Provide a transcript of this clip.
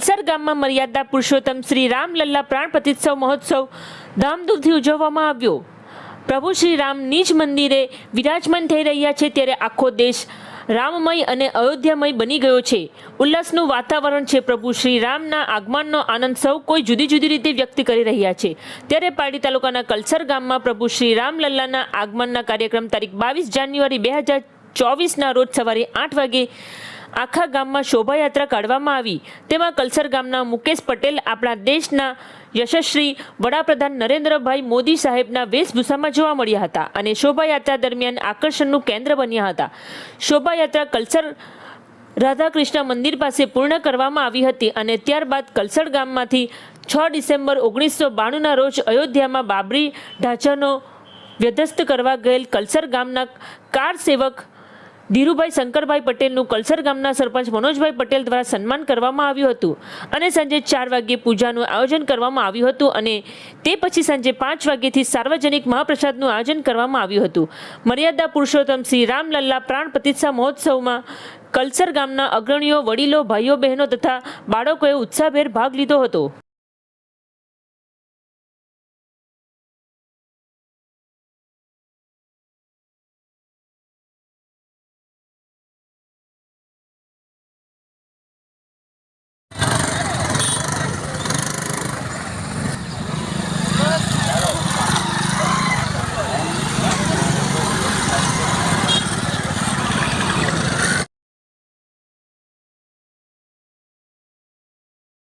કલસર ગામમાં મર્યાદા પુરુષોત્તમ શ્રી રામલલ્લા પ્રાણ પ્રતિત્સવ મહોત્સવ ધામધૂમથી ઉજવવામાં આવ્યો. પ્રભુ શ્રી રામ નિજ મંદિરે વિરાજમાન થઈ રહ્યા છે ત્યારે આખો દેશ રામમય અને અયોધ્યામય બની ગયો છે. ઉલ્લાસનું વાતાવરણ છે પ્રભુ શ્રી રામના આગમનનો આનંદ સૌ કોઈ જુદી જુદી રીતે વ્યક્ત કરી રહ્યા છે. ત્યારે પારડી તાલુકાના કલસર ગામમાં પ્રભુ શ્રી રામલલ્લાના આગમનના કાર્યક્રમ તારીખ બાવીસ જાન્યુઆરી બે હજાર ચોવીસના રોજ સવારે આઠ વાગે આખા ગામમાં શોભાયાત્રા કાઢવામાં આવી. તેમાં કલસર ગામના મુકેશ પટેલ, આપણા દેશના યશસ્વી વડાપ્રધાન નરેન્દ્રભાઈ મોદી સાહેબના વેશભૂષામાં જોવા મળ્યા હતા અને શોભાયાત્રા દરમિયાન આકર્ષણનું કેન્દ્ર બન્યા હતા. શોભાયાત્રા કલસર રાધાકૃષ્ણ મંદિર પાસે પૂર્ણ કરવામાં આવી હતી અને ત્યારબાદ કલસર ગામમાંથી છ ડિસેમ્બર ઓગણીસો બાણુંના રોજ અયોધ્યામાં બાબરી ઢાંચાનો વ્યધસ્ત કરવા ગયેલ કલસર ગામના કાર સેવક ધીરુભાઈ શંકરભાઈ પટેલનું કલસર ગામના સરપંચ મનોજભાઈ પટેલ દ્વારા સન્માન કરવામાં આવ્યું હતું અને સાંજે ચાર વાગ્યે પૂજાનું આયોજન કરવામાં આવ્યું હતું અને તે પછી સાંજે પાંચ વાગ્યેથી સાર્વજનિક મહાપ્રસાદનું આયોજન કરવામાં આવ્યું હતું. મર્યાદા પુરુષોત્તમ શ્રી રામલલ્લા પ્રાણ પ્રતિષ્ઠા મહોત્સવમાં કલસર ગામના અગ્રણીઓ, વડીલો, ભાઈઓ, બહેનો તથા બાળકોએ ઉત્સાહભેર ભાગ લીધો હતો.